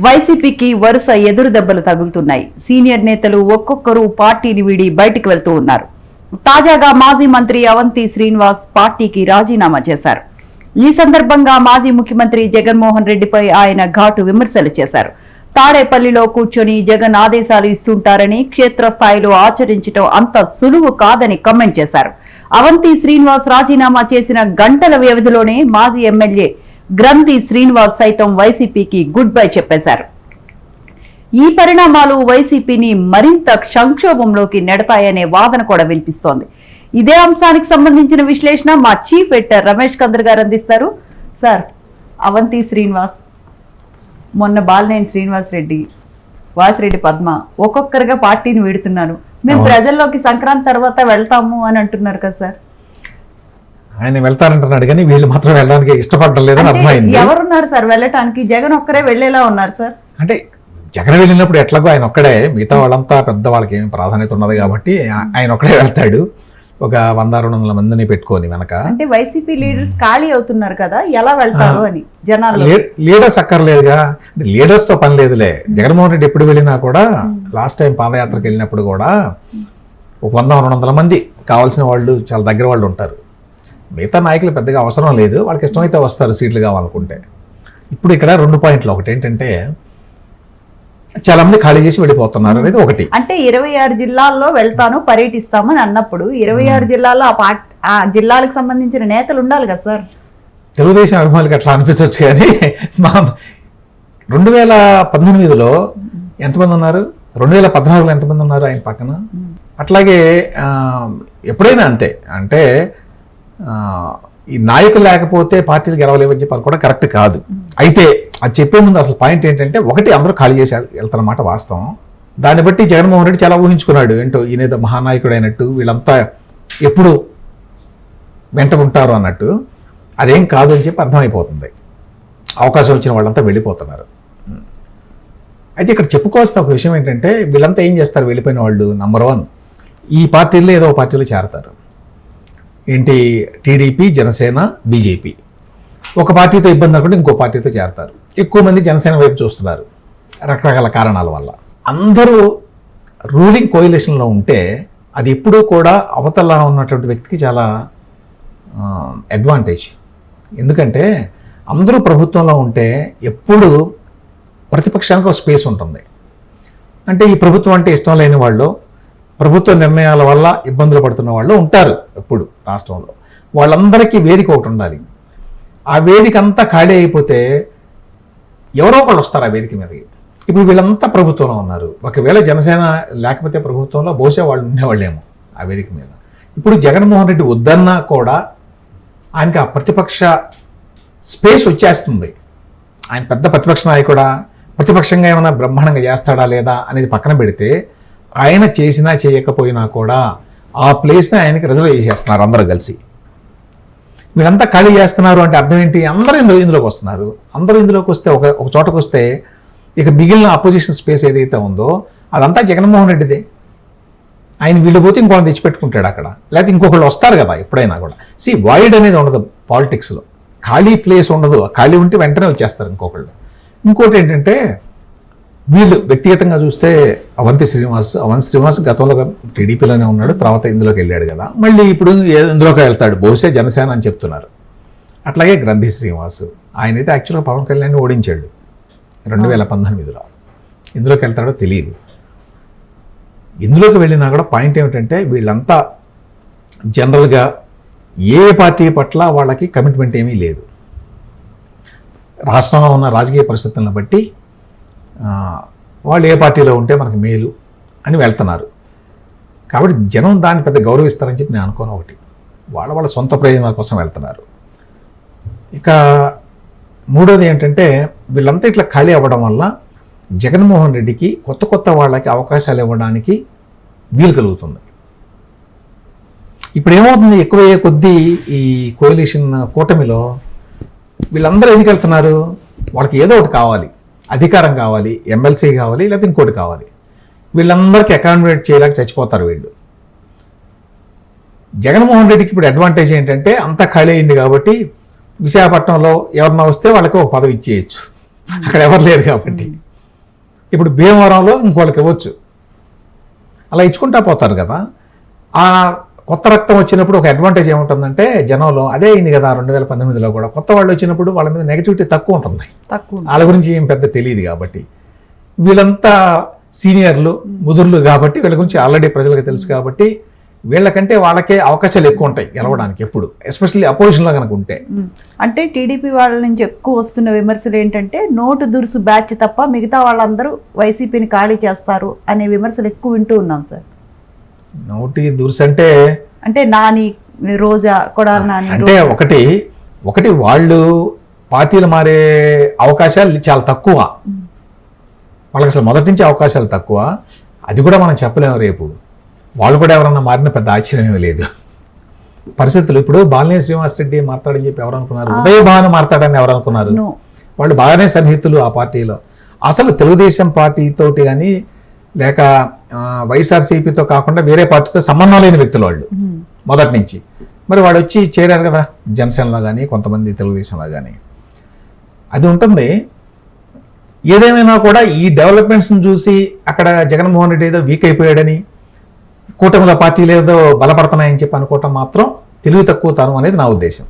వైసీపీకి వరుస ఎదురు దెబ్బలు తగులుతున్నాయి. సీనియర్ నేతలు ఒక్కొక్కరు పార్టీని వీడి బయటికి వెళ్తూ ఉన్నారు. తాజాగా మాజీ మంత్రి అవంతి శ్రీనివాస్ పార్టీకి రాజీనామా చేశారు. ఈ సందర్భంగా మాజీ ముఖ్యమంత్రి జగన్మోహన్ రెడ్డిపై ఆయన ఘాటు విమర్శలు చేశారు. తాడేపల్లిలో కూర్చొని జగన్ ఆదేశాలు ఇస్తుంటారని క్షేత్రస్థాయిలో ఆచరించడం అంత సులువు కాదని కమెంట్ చేశారు. అవంతి శ్రీనివాస్ రాజీనామా చేసిన గంటల వ్యవధిలోనే మాజీ ఎమ్మెల్యే గ్రంథి శ్రీనివాస్ సైతం వైసీపీకి గుడ్ బై చెప్పేశారు. ఈ పరిణామాలు వైసీపీని మరింత సంక్షోభంలోకి నెడతాయనే వాదన కూడా వినిపిస్తోంది. ఇదే అంశానికి సంబంధించిన విశ్లేషణ మా చీఫ్ ఎడిటర్ రమేష్ కందర్ గారు అందిస్తారు. సార్ అవంతి శ్రీనివాస్ మొన్న బాలినేని శ్రీనివాస్ రెడ్డి వాసిరెడ్డి పద్మ ఒక్కొక్కరుగా పార్టీని వీడుతున్నారు. మేము. ప్రజల్లోకి సంక్రాంతి తర్వాత వెళ్తాము అని అంటున్నారు కదా సార్. ఆయన వెళ్తారంటున్నాడు కానీ వీళ్ళు మాత్రం వెళ్ళడానికి ఇష్టపడడం లేదని అర్థమైంది. ఎవరున్నారు సార్? వెళ్ళటానికి జగన్ ఒక్కరే వెళ్ళేలా ఉన్నారు సార్? అంటే జగన్ వెళ్ళినప్పుడు ఎట్లాగో ఆయన ఒక్కడే మిగతా వాళ్ళంతా పెద్ద వాళ్ళకి ఏమి ప్రాధాన్యత ఉన్నది కాబట్టి ఆ- ఆయన ఒక్కడే వెళ్తాడు. ఒక వంద రెండు వందల మందిని పెట్టుకొని వెనక. అంటే వైసీపీ లీడర్స్ ఖాళీ అవుతున్నారు కదా ఎలా వెళ్తారు అని జనాల్లో? లీ- లీడర్స్ అక్కర్లేదుగా. అంటే లీడర్స్తో పని లేదులే. జగన్మోహన్ రెడ్డి ఎప్పుడు వెళ్ళినా కూడా లాస్ట్ టైం పాదయాత్రకు వెళ్ళినప్పుడు కూడా ఒక వంద రెండు వందల మంది కావాల్సిన వాళ్ళు చాలా దగ్గర వాళ్ళు ఉంటారు. మిగతా నాయకులు పెద్దగా అవసరం లేదు. వాళ్ళకి ఇష్టమైతే వస్తారు సీట్లు కావాలనుకుంటే. ఇప్పుడు ఇక్కడ రెండు పాయింట్లు. ఒకటి ఏంటంటే చాలా మంది ఖాళీ చేసి వెళ్ళిపోతున్నారు అనేది ఒకటి. అంటే ఇరవై ఆరు జిల్లాల్లో వెళ్తాను పర్యటిస్తామని అన్నప్పుడు ఇరవై ఆరు జిల్లాల్లో ఆ పార్ట్ ఆ జిల్లాలకు సంబంధించిన నేతలు ఉండాలి కదా సార్? తెలుగుదేశం అభిమానులకి అట్లా అనిపించవచ్చు కానీ మా రెండు వేల పద్దెనిమిదిలో ఎంతమంది ఉన్నారు? రెండు వేల పద్నాలుగులో ఎంతమంది ఉన్నారు ఆయన పక్కన? అట్లాగే ఎప్పుడైనా అంతే. అంటే ఈ నాయకులు లేకపోతే పార్టీలు గెలవలేవని చెప్పాలి కూడా కరెక్ట్ కాదు. అయితే అది చెప్పే ముందు అసలు పాయింట్ ఏంటంటే ఒకటి అందరూ ఖాళీ చేసి వెళ్తారన్నమాట వాస్తవం. దాన్ని బట్టి జగన్మోహన్ రెడ్డి చాలా ఊహించుకున్నాడు. ఏంటో ఈయనేదో మహానాయకుడు అయినట్టు వీళ్ళంతా ఎప్పుడు వెంట ఉంటారు అన్నట్టు. అదేం కాదు అని చెప్పి అర్థమైపోతుంది. అవకాశం వచ్చిన వాళ్ళంతా వెళ్ళిపోతున్నారు. అయితే ఇక్కడ చెప్పుకోవాల్సిన ఒక విషయం ఏంటంటే వీళ్ళంతా ఏం చేస్తారు? వెళ్ళిపోయిన వాళ్ళు నంబర్ వన్ ఈ పార్టీల్లో ఏదో ఒక పార్టీలో చేరతారు. ఏంటి? TDP Janasena BJP. ఒక పార్టీతో ఇబ్బంది అనుకుంటే ఇంకో పార్టీతో చేరతారు. ఎక్కువ మంది జనసేన వైపు చూస్తున్నారు రకరకాల కారణాల వల్ల. అందరూ రూలింగ్ కోయిలేషన్లో ఉంటే అది ఎప్పుడూ కూడా అవతల ఉన్నటువంటి వ్యక్తికి చాలా అడ్వాంటేజ్ ఎందుకంటే అందరూ ప్రభుత్వంలో ఉంటే ఎప్పుడు ప్రతిపక్షానికి ఒక స్పేస్ ఉంటుంది. అంటే ఈ ప్రభుత్వం అంటే ఇష్టం లేని వాళ్ళు ప్రభుత్వ నిర్ణయాల వల్ల ఇబ్బందులు పడుతున్న వాళ్ళు ఉంటారు ఎప్పుడు రాష్ట్రంలో. వాళ్ళందరికీ వేదిక ఒకటి ఉండాలి. ఆ వేదిక అంతా ఖాళీ అయిపోతే ఎవరో ఒకళ్ళు వస్తారు ఆ వేదిక మీదకి. ఇప్పుడు వీళ్ళంతా ప్రభుత్వంలో ఉన్నారు. ఒకవేళ జనసేన లేకపోతే ప్రభుత్వంలో బహుశా వాళ్ళు ఉండేవాళ్ళేమో ఆ వేదిక మీద. ఇప్పుడు జగన్మోహన్ రెడ్డి వద్దన్నా కూడా ఆయనకి ఆ ప్రతిపక్ష స్పేస్ వచ్చేస్తుంది. ఆయన పెద్ద ప్రతిపక్ష నాయకుడా? ప్రతిపక్షంగా ఏమైనా బ్రహ్మాండంగా చేస్తాడా లేదా అనేది పక్కన పెడితే ఆయన చేసినా చేయకపోయినా కూడా ఆ ప్లేస్ని ఆయనకి రిజర్వ్ చేసేస్తున్నారు అందరూ కలిసి. వీళ్ళంతా ఖాళీ చేస్తున్నారు అంటే అర్థం ఏంటి? అందరూ ఇందులో ఇందులోకి వస్తున్నారు. అందరూ ఇందులోకి వస్తే ఒక ఒక చోటకు వస్తే ఇక మిగిలిన అపోజిషన్ స్పేస్ ఏదైతే ఉందో అదంతా జగన్మోహన్ రెడ్డిదే. ఆయన వీళ్ళు పోతే ఇంకోటి తెచ్చిపెట్టుకుంటాడు అక్కడ. లేకపోతే ఇంకొకళ్ళు వస్తారు కదా ఎప్పుడైనా కూడా. సి వైడ్ అనేది ఉండదు పాలిటిక్స్లో ఖాళీ ప్లేస్ ఉండదు. ఖాళీ ఉంటే వెంటనే వచ్చేస్తారు ఇంకొకళ్ళు. ఇంకోటి ఏంటంటే వీళ్ళు వ్యక్తిగతంగా చూస్తే అవంతి శ్రీనివాస్ అవంతి శ్రీనివాస్ గతంలో టీడీపీలోనే ఉన్నాడు తర్వాత ఇందులోకి వెళ్ళాడు కదా. మళ్ళీ ఇప్పుడు ఇందులోకి వెళ్తాడు? బహుశా జనసేన అని చెప్తున్నారు. అట్లాగే గ్రంథి శ్రీనివాస్ ఆయన అయితే యాక్చువల్గా పవన్ కళ్యాణ్ ఓడించాడు రెండు వేల పంతొమ్మిదిలో. ఇందులోకి వెళ్తాడో తెలియదు ఇందులోకి వెళ్ళినా కూడా పాయింట్ ఏమిటంటే వీళ్ళంతా జనరల్గా ఏ పార్టీ పట్ల వాళ్ళకి కమిట్మెంట్ ఏమీ లేదు. రాష్ట్రంలో ఉన్న రాజకీయ పరిస్థితులను బట్టి వాళ్ళు ఏ పార్టీలో ఉంటే మనకు మేలు అని వెళ్తున్నారు. కాబట్టి జనం దాన్ని పెద్ద గౌరవిస్తారని చెప్పి నేను అనుకోను ఒకటి. వాళ్ళ వాళ్ళ సొంత ప్రయోజనాల కోసం వెళ్తున్నారు. ఇక మూడోది ఏంటంటే వీళ్ళంతా ఇట్లా ఖాళీ అవ్వడం వల్ల జగన్మోహన్ రెడ్డికి కొత్త కొత్త వాళ్ళకి అవకాశాలు ఇవ్వడానికి వీలు కలుగుతుంది. ఇప్పుడు ఏమవుతుంది? ఎక్కువయ్యే కొద్దీ ఈ కోalition కూటమిలో వీళ్ళందరూ ఎందుకు వెళ్తున్నారు? వాళ్ళకి ఏదో ఒకటి కావాలి. అధికారం కావాలి ఎమ్మెల్సీ కావాలి లేకపోతే ఇంకోటి కావాలి. వీళ్ళందరికీ అకామిడేట్ చేయలేక చచ్చిపోతారు వీళ్ళు. జగన్మోహన్ రెడ్డికి ఇప్పుడు అడ్వాంటేజ్ ఏంటంటే అంత ఖాళీ అయింది కాబట్టి విశాఖపట్నంలో ఎవరన్నా వస్తే వాళ్ళకి ఒక పదవి ఇచ్చేయచ్చు. అక్కడ ఎవరు లేరు కాబట్టి. ఇప్పుడు భీమవరంలో ఇంకోళ్ళకి ఇవ్వచ్చు. అలా ఇచ్చుకుంటా పోతారు కదా. ఆ కొత్త రక్తం వచ్చినప్పుడు ఒక అడ్వాంటేజ్ ఏముంటుందంటే జనంలో అదే అయింది కదా రెండు వేల పంతొమ్మిదిలో కూడా. కొత్త వాళ్ళు వచ్చినప్పుడు వాళ్ళ మీద నెగిటివిటీ తక్కువ ఉంటుంది. తక్కువ వాళ్ళ గురించి ఏం పెద్ద తెలియదు కాబట్టి. వీళ్ళంతా సీనియర్లు ముదుర్లు కాబట్టి వీళ్ళ గురించి ఆల్రెడీ ప్రజలకు తెలుసు కాబట్టి వీళ్ళకంటే వాళ్ళకే అవకాశాలు ఎక్కువ ఉంటాయి గెలవడానికి ఎప్పుడు ఎస్పెషల్లీ అపోజిషన్లో కనుక ఉంటే. అంటే టీడీపీ వాళ్ళ నుంచి ఎక్కువ వస్తున్న విమర్శలు ఏంటంటే నోటు దురుసు బ్యాచ్ తప్ప మిగతా వాళ్ళందరూ వైసీపీని ఖాళీ చేస్తారు అనే విమర్శలు ఎక్కువ వింటూ ఉన్నాం సార్. నోటి దురుసు అంటే అంటే నాని రోజా కొడాలి నాని అంటే ఒకటి ఒకటి వాళ్ళు పార్టీలు మారే అవకాశాలు చాలా తక్కువ. వాళ్ళకి అసలు మొదటి నుంచి అవకాశాలు తక్కువ. అది కూడా మనం చెప్పలేము రేపు. వాళ్ళు కూడా ఎవరన్నా మారిన పెద్ద ఆశ్చర్యం ఏమీ లేదు. పరిస్థితులు ఇప్పుడు బాలినేని శ్రీనివాసరెడ్డి మారతాడని చెప్పి ఎవరు అనుకున్నారు ఉదయ భాను మారతాడని ఎవరు అనుకున్నారు వాళ్ళు బాగానే సన్నిహితులు ఆ పార్టీలో. అసలు తెలుగుదేశం పార్టీతోటి కానీ లేక వైఎస్ఆర్సీపీతో కాకుండా వేరే పార్టీతో సంబంధం లేని వ్యక్తులు వాళ్ళు. మొదటి నుంచి. మరి వాడు వచ్చి చేరారు కదా జనసేనలో కానీ కొంతమంది తెలుగుదేశంలో కానీ అది ఉంటుంది. ఏదేమైనా కూడా ఈ డెవలప్మెంట్స్ని చూసి అక్కడ జగన్మోహన్ రెడ్డి ఏదో వీక్ అయిపోయాడని కూటమిలో పార్టీలు ఏదో బలపడుతున్నాయని చెప్పి అనుకోవటం మాత్రం తెలివి తక్కువ తరం అనేది నా ఉద్దేశం.